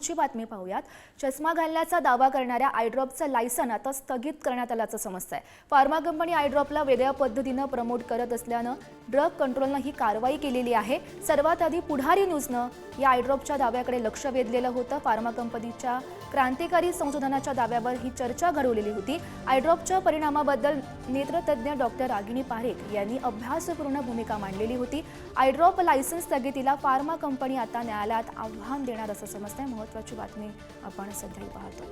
पुढची बातमी पाहूयात. चष्मा घालण्याचा दावा करणाऱ्या आयड्रॉपचं लायसन आता स्थगित करण्यात आल्याचं समजतंय. फार्मा कंपनी आयड्रॉपला वेगळ्या पद्धतीनं प्रमोट करत असल्यानं ड्रग कंट्रोलनं ही कारवाई केलेली आहे. सर्वात आधी पुढारी न्यूजनं या आयड्रॉपच्या दाव्याकडे लक्ष वेधलेलं होतं. फार्मा कंपनीच्या क्रांतिकारी संशोधनाच्या दाव्यावर ही चर्चा घडवलेली होती. आयड्रॉपच्या परिणामाबद्दल नेत्रतज्ञ डॉक्टर रागिणी पारेख यांनी अभ्यासपूर्ण भूमिका मांडलेली होती. आयड्रॉप लायसन्स स्थगितीला फार्मा कंपनी आता न्यायालयात आव्हान देणार असं समजतंय. महत्वाची बातमी आपण सध्याही पाहतो.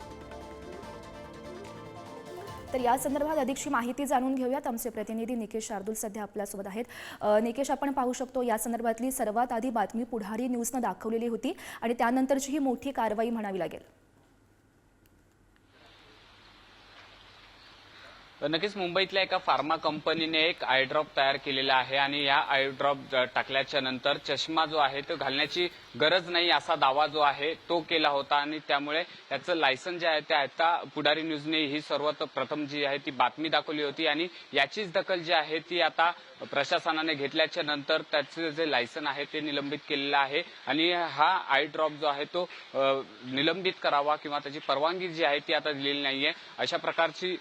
तर या संदर्भात अधिकची माहिती जाणून घेऊयात. आमचे प्रतिनिधी निकेश शार्दूल सध्या आपल्यासोबत आहेत. निकेश आपण पाहू शकतो या संदर्भातली सर्वात आधी बातमी पुढारी न्यूजनं दाखवलेली होती आणि त्यानंतरची ही मोठी कारवाई म्हणावी लागेल. नक्कीच मुंबईतल्या एका फार्मा कंपनीने एक आयड्रॉप तयार केलेला आहे आणि या आयड्रॉप टाकल्याच्या नंतर चष्मा जो आहे तो घालण्याची गरज नाही असा दावा जो आहे तो केला होता आणि त्यामुळे याचं लायसन जे आहे ते आता पुढारी न्यूजने ही सर्वात प्रथम जी आहे ती बातमी दाखवली होती आणि याचीच दखल जी आहे ती आता प्रशासनाने घेतल्याच्या नंतर त्याचं जे लायसन आहे ते निलंबित केलेलं आहे आणि हा आय ड्रॉप जो आहे तो निलंबित करावा किंवा त्याची परवानगी जी आहे ती आता दिलेली नाहीये. अशा प्रकारची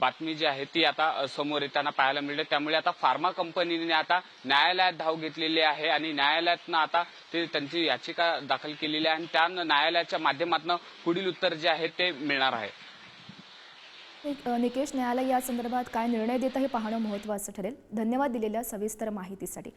बातमी जी आहे ती आता समोर येताना पाहायला मिळते. त्यामुळे आता फार्मा कंपनीने आता न्यायालयात धाव घेतलेली आहे आणि न्यायालयातनं आता ते त्यांची याचिका दाखल केलेली आहे आणि त्या न्यायालयाच्या माध्यमातून पुढील उत्तर जे आहे ते मिळणार आहे. निकेश न्यायालय या संदर्भात काय निर्णय देतं हे पाहणं महत्वाचं ठरेल. धन्यवाद दिलेल्या सविस्तर माहितीसाठी.